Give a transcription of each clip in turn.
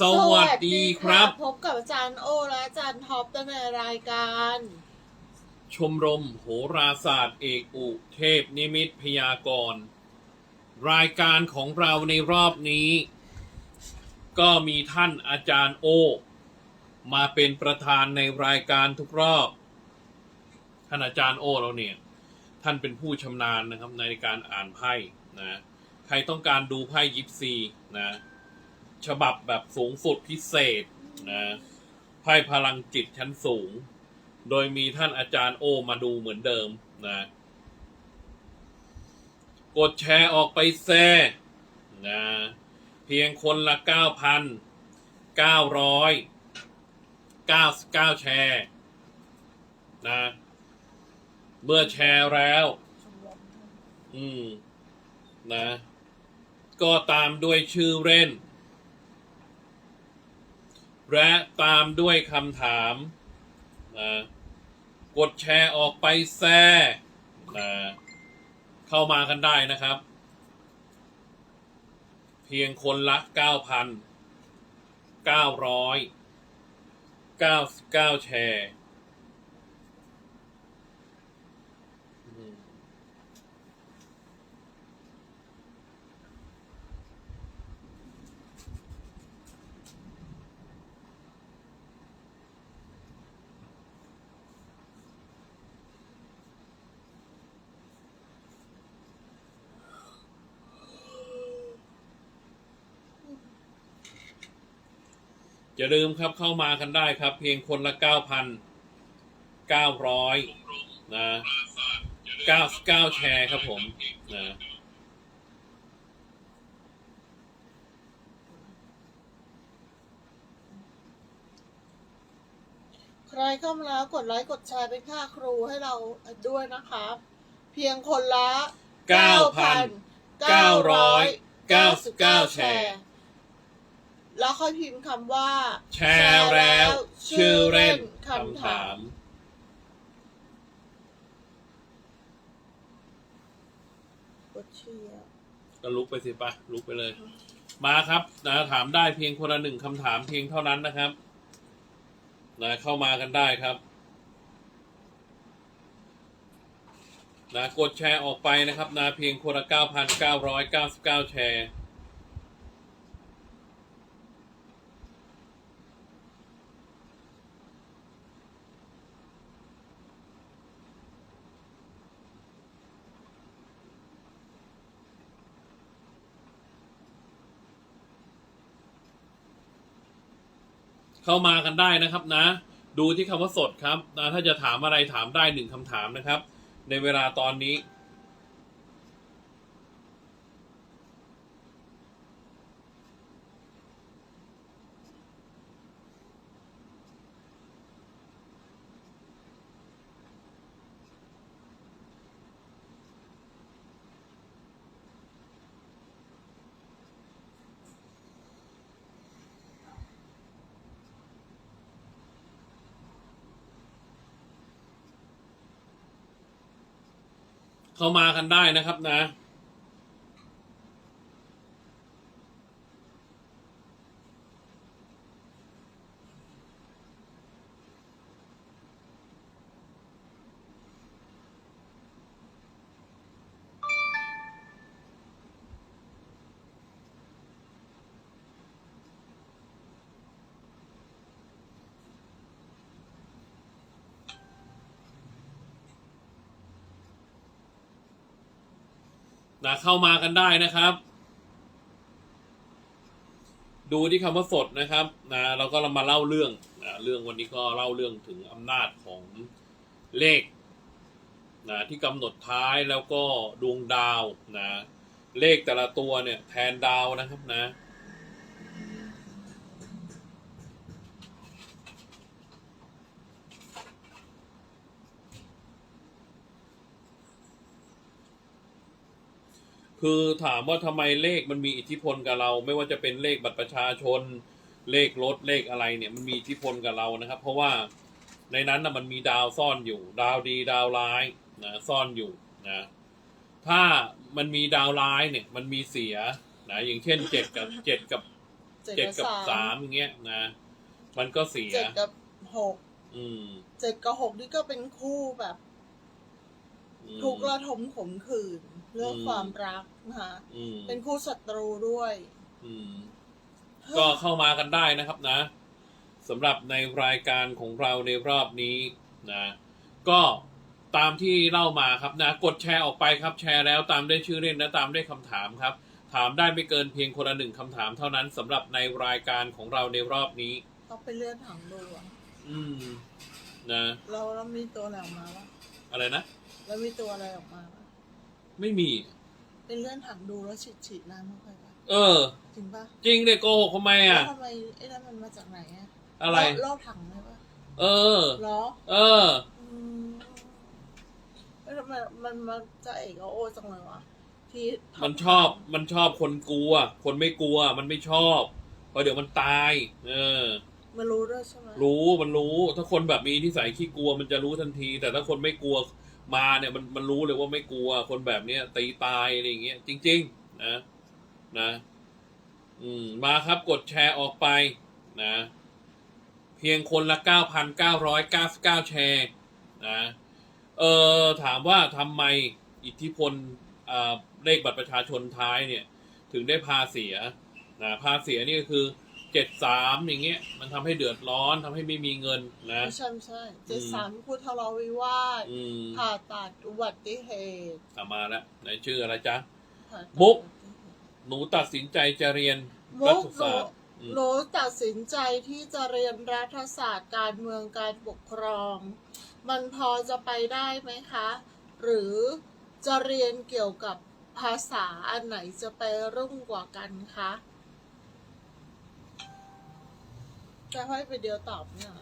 สวัสดีครับ พบกับอาจารย์โอและอาจารย์ท็อปในรายการ ชมรมโหราศาสตร์เอกอุเทพนิมิตพยากรณ์รายการของเราในรอบนี้ ก็มีท่านอาจารย์โอ มาเป็นประธานในรายการทุกรอบ ท่านอาจารย์โอเราเนี่ย ท่านเป็นผู้ชำนาญนะครับในการอ่านไพ่นะ ใครต้องการดูไพ่ยิปซีนะ ฉบับแบบสูงสุดพิเศษนะไพ่พลังจิตชั้นสูง โดยมีท่านอาจารย์โอมาดูเหมือนเดิมนะ กดแชร์ออกไปแซ่นะเพียงคนละ 9,999 แชร์นะเมื่อแชร์แล้ว อืม นะ ก็ตามด้วยชื่อเล่น และตามด้วยคำถามนะกดแชร์ออกไปแซ่นะเข้ามากันได้นะครับ เพียงคนละ 9,999 แชร์ อย่าลืมครับเข้ามากันได้ครับ เพียงคนละ 9,900 นะ 99 แชร์ครับผมนะใครเข้ามาแล้วกดไลค์กดแชร์เป็นค่าครูให้เราด้วยนะครับเพียงคนละ 9,999 แชร์ แล้วค่อยพิมพ์คำว่า แชร์แล้ว ชื่อเล่นคำถาม กดเชียร์ก็ลุกไปสิปะลุกไปเลย มาครับนะถามได้เพียงคนละหนึ่งคำถามเพียงเท่านั้นนะครับนะเข้ามากันได้ครับนะกดแชร์ออกไปนะครับนะเพียงคนละ9,999 แชร์ เข้ามากันได้นะครับนะ ดูที่คำว่าสดครับนะถ้าจะถามอะไรถามได้หนึ่งคำถามนะครับ ในเวลาตอนนี้ เข้ามากันได้นะครับนะ นะเข้ามากันได้นะครับ ดูที่คำว่าสดนะครับนะเราก็มาเล่าเรื่องนะเรื่องวันนี้ก็เล่าเรื่องถึงอำนาจของเลขนะที่กำหนดท้ายแล้วก็ดวงดาวนะเลขแต่ละตัวเนี่ยแทนดาวนะครับนะ คือถามว่าทำไมเลขมันมีอิทธิพลกับเรา ไม่ว่าจะเป็นเลขบัตรประชาชน เลขรถเลขอะไรเนี่ยมันมีอิทธิพลกับเรานะครับ เพราะว่าในนั้นนะมันมีดาวซ่อนอยู่ ดาวดีดาวร้ายนะซ่อนอยู่นะถ้ามันมีดาวร้ายเนี่ยมันมีเสียนะอย่างเช่นเจ็ดกับเจ็ดกับเจ็ดเจ็ดกับกับสาสามมอย่างเงี้ยนะ มันก็เสียเจ็ดกับหกอืมเจ็ดกับหกนี่ก็เป็นคู่แบบอืมทุกข์ระทมขมขื่น เรื่องอืมความรักนะคะอืมเป็นคู่ศัตรูด้วยอืมก็เข้ามากันได้นะครับนะสำหรับในรายการของเราในรอบนี้นะ ก็ตามที่เล่ามาครับนะ กดแชร์ออกไปครับแชร์แล้วตามด้วยชื่อเล่นและตามด้วยคำถามครับ ถามได้ไม่เกินเพียงคนละหนึ่งคำถามเท่านั้นสำหรับในรายการของเราในรอบนี้ ต้องไปเลื่อนถังดูอะอืมนะ เราเรามีตัวอะไรออกมาวะอะไรนะแล้วมีตัวอะไรออกมาวะ ไม่มี เป็นเลื่อนถังดูแล้วฉีดฉีดน้ำเข้าไปปะเออ จริงปะจริงเด็กโกหกทำไมแล้อะวทำไมไอ้นั่นมันมาจากไหนอะอะไรลลอกถังเลยปะเออ เหรอเออ อืมแล้วทำไมมันมันจะเอกเอาโอจังเลยวะที่ทำมันชอบมันชอบคนกลัว คนไม่กลัว มันไม่ชอบเพราะเดี๋ยวมันตาย เออ มันรู้ด้วยใช่ไหมรู้มันรู้ ถ้าคนแบบมีนิสัยขี้กลัวมันจะรู้ทันที แต่ถ้าคนไม่กลัว มาเนี่ยมันมันรู้เลยว่าไม่กลัวคนแบบเนี้ยตีตายอะไรอย่างเงี้ยจริง ๆ นะนะ อืม มาครับกดแชร์ออกไปนะเพียงคนละเก้าพันเก้าร้อยเก้าสิบเก้าแชร์นะเออถามว่าทำไมอิทธิพลอ่าเลขบัตรประชาชนท้ายเนี่ย ถึงได้พาเสียนะพาเสียนี่ก็คือ เจ็ดสามอย่างเงี้ย มันทำให้เดือดร้อนทำให้ไม่มีเงินนะ ไม่ใช่ไม่ใช่เจ็ดสามพูดทะเลาะวิวาทอืมผ่าตัดอุบัติเหตุกลับมาแล้วไหนชื่ออะไรจ๊ะ ผ่าตัดมุกอุบัติเหตุหนูตัดสินใจจะเรียนมุรักฐหนูศาสตร์อืมหนูตัดสินใจที่จะเรียนรัฐศาสตร์การเมืองการปกครอง มันพอจะไปได้ไหมคะ หรือจะเรียนเกี่ยวกับภาษาอันไหนจะไปรุ่งกว่ากันคะ จะให้ไปเดียวตอบเนี่ย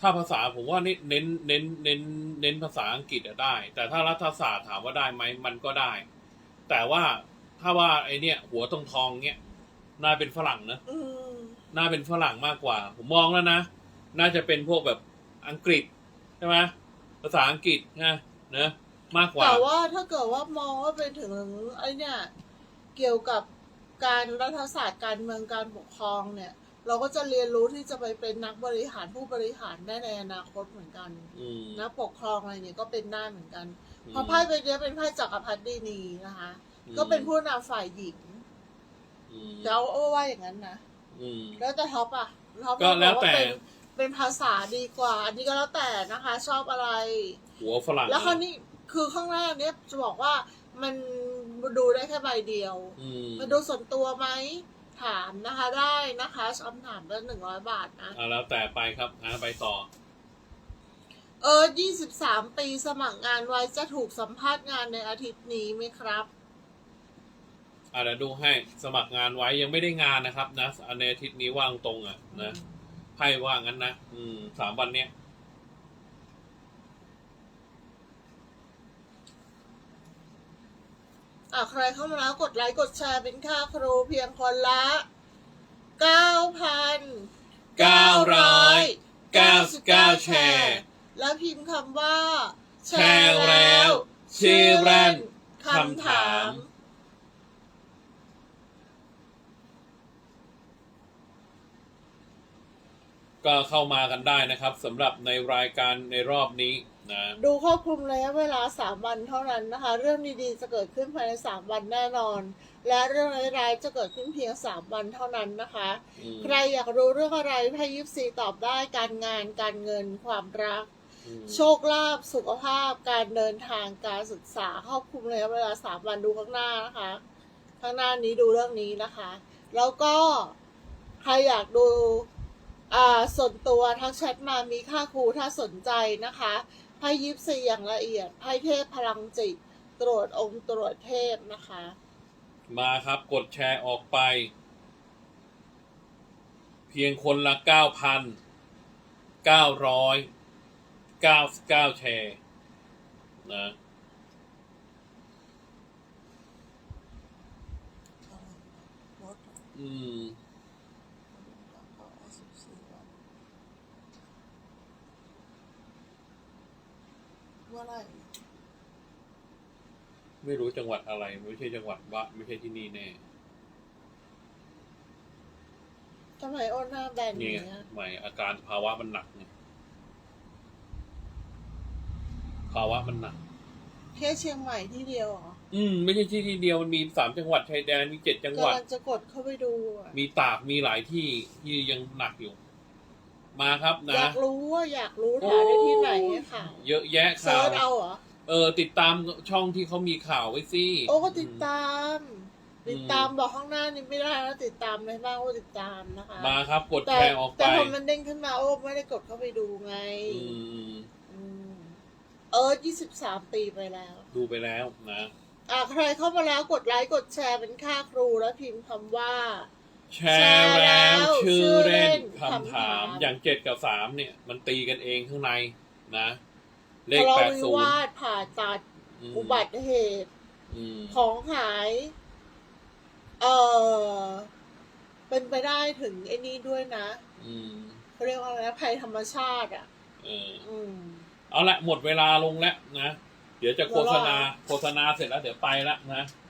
ถ้าภาษาผมว่านี่เน้นเน้นเน้นเน้นภาษาอังกฤษอะได้ แต่ถ้ารัฐศาสตร์ถามว่าได้ไหมมันก็ได้ แต่ว่าถ้าว่าไอเนี่ย หัวทองทองๆเนี่ยน่าเป็นฝรั่งนะอืมน่าเป็นฝรั่งมากกว่า ผมมองแล้วนะ น่าจะเป็นพวกแบบอังกฤษใช่ไหมภาษาอังกฤษนะนะมากกว่า แต่ว่าถ้าเกิดว่ามองว่าไปถึงไอเนี่ย เกี่ยวกับการรัฐศาสตร์การเมืองการปกครองเนี่ย เราก็จะเรียนรู้ที่จะไปเป็นนักบริหารผู้บริหารได้ในอนาคตเหมือนกันอืม นักปกครองอะไรเนี่ยก็เป็นได้เหมือนกันอืมเพราะไพ่ใบเนี้ยเป็นไพ่จักรพรรดินีนะคะ อืม ก็เป็นผู้นำฝ่ายหญิงอืมเจ้าโอ้ว่าอย่างนั้นนะอืม แล้วแต่ท็อปอะท็อปก็แล้วแต่บอกาเป็นเป็นภาษาดีกว่า อันนี้ก็แล้วแต่นะคะ ชอบอะไร หัวฝรั่งแล้วคราวนี้คือข้างหน้าเนี้ยจะบอกว่ามันดูได้แค่ใบเดียว อืมมันดูส่วนตัวไหม ถามนะคะได้นะคะคำถามละหนึ่งร้อยบาทนะอ่าแล้วแต่ไปครับอ่าไปต่อ เออยี่สิบสามปีสมัครงานไว้จะถูกสัมภาษณ์งานในอาทิตย์นี้ไหมครับอ่าเดี๋ยวดูให้สมัครงานไว้ยังไม่ได้งานนะครับนะอันในอาทิตย์นี้ว่างตรงอะนะไพ่ว่างั้นนะ อืมสามวันเนี้ย อะใครเข้ามาแล้วกดไลค์กดแชร์เป็นค่าครูเพียงคนละเก้าพันเก้าร้อยเก้าสิบเก้าแชร์ แล้วพิมพ์คำว่า แชร์แล้วชื่อเล่นคำถามก็เข้ามากันได้นะครับสำหรับในรายการในรอบนี้ นะดูครอบคลุมระยะเวลาสามวันเท่านั้นนะคะ เรื่องดีๆจะเกิดขึ้นภายในสามวันแน่นอน และเรื่องร้ายๆจะเกิดขึ้นเพียงสามวันเท่านั้นนะคะ อืมใครอยากรู้เรื่องอะไรไพ่ยิปซีตอบได้การงานการเงินความรัก อืมโชคลาภสุขภาพ การเดินทางการศึกษาครอบคลุมระยะเวลาสามวันดูข้างหน้านะคะ ข้างหน้านี้ดูเรื่องนี้นะคะ แล้วก็ใครอยากดูอ่าส่วนตัวทักแชทมามีค่าครูถ้าสนใจนะคะ ไพ่ยิปซีอย่างละเอียดไพ่เทพพลังจิต ตรวจองค์ตรวจเทพนะคะ มาครับกดแชร์ออกไป เพียงคนละเก้าพันเก้าร้อยเก้าสิบเก้าแชร์นะอืม ว่าอะไรไม่รู้จังหวัดอะไร ไม่ใช่จังหวัดวะไม่ใช่ที่นี่แน่ทำไมอ้นหน้าแบนอนี่ย่างไงเงี้ยใหม่อาการภาวะมันหนักเนี่ยภาวะมันหนัก แค่เชียงใหม่ที่เดียวเหรออืม ไม่ใช่ที่ที่เดียวมันมีสามจังหวัดชายแดนมีเจ็ดจังหวัด กำลังจะกดเข้าไปดูอะมีตากมีหลายที่ที่ยังหนักอยู่ มาครับอนะ ยากรู้ว่าอยากรู้หาได้ที่ไหนค่ะเยอะแยะเซิข่าร์วชเอาเหรอ เออ ติดตามช่องที่เขามีข่าวไว้สิ โอ้ก็ติดตามอืมติดตามบอกข้างหน้านี่ไม่ได้แล้วติดตามในบ้างว่าติดตามนะคะมาครับกดแต่แชร์ออกไปแต่พอมันเด้งขึ้นมาโอ้ไม่ได้กดเข้าไปดูไง อืมอืมเออยี่สิบสามปีไปแล้ว ดูไปแล้วนะ อ่าใครเข้ามาแล้วกดไลค์กดแชร์เป็นค่าครูแล้วพิมพ์คำว่า แชร์แล้วชื่ชื่ออเล่เล่นนคำคำถาถามมอย่างเจ็ดกับสามเนี่ย มันตีกันเองข้างในนะ เลขทะเลาะแปดวิศูนย์วาทผ่าตัดมอุบัติเหตุอืมของหาย เออเป็นไปได้ถึงไอ้นี่ด้วยนะอืมเขาเรียกว่าอะไรนะภัยธรรมชาติอะเอออืมเอาละหมดเวลาลงแล้วนะ เดี๋ยวจะโฆษณาเวลาโฆษณาเสร็จแล้วเดี๋ยวไปละนะ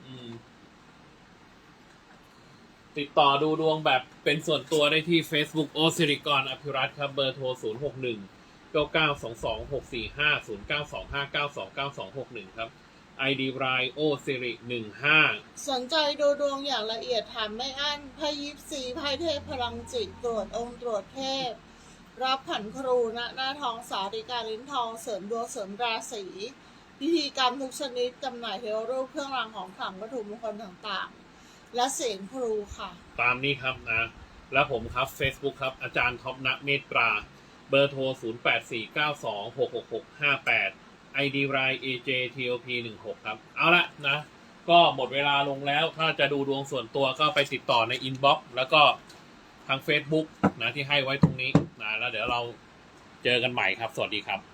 อืม ติดต่อดูดวงแบบเป็นส่วนตัวได้ที่ Facebook โอสิริกรอภิรัตครับเบอร์โทร 0 6 1 9 9 2 2 6 4 5 0 9 2 5 9 2 9 2 6 1 ครับ ID รายโอสิริ15 สนใจดูดวงอย่างละเอียดถามไม่อั้นไพ่ยิปซีไพ่เทพพลังจิตตรวจองค์ตรวจเทพ รับผันครูณหน้าทองสาริกาลิ้นทองเสริมดวงเสริมราศีพิธีกรรมทุกชนิดจำหน่ายเทวรูปเครื่องรางของขลังวัตถุมงคลต่างๆ และเสียงครูค่ะ ตามนี้ครับนะ แล้วผมครับ Facebook ครับ อาจารย์ท็อปณเมตรา เบอร์โทร 0 8 4 9 2 6 6 6 5 8 ID ราย AJTOP 1 6 ครับ เอาละนะ ก็หมดเวลาลงแล้ว ถ้าจะดูดวงส่วนตัวก็ไปติดต่อในอินบ็อกซ์แล้วก็ทาง Facebook นะที่ให้ไว้ตรงนี้นะแล้วเดี๋ยวเราเจอกันใหม่ครับ สวัสดีครับ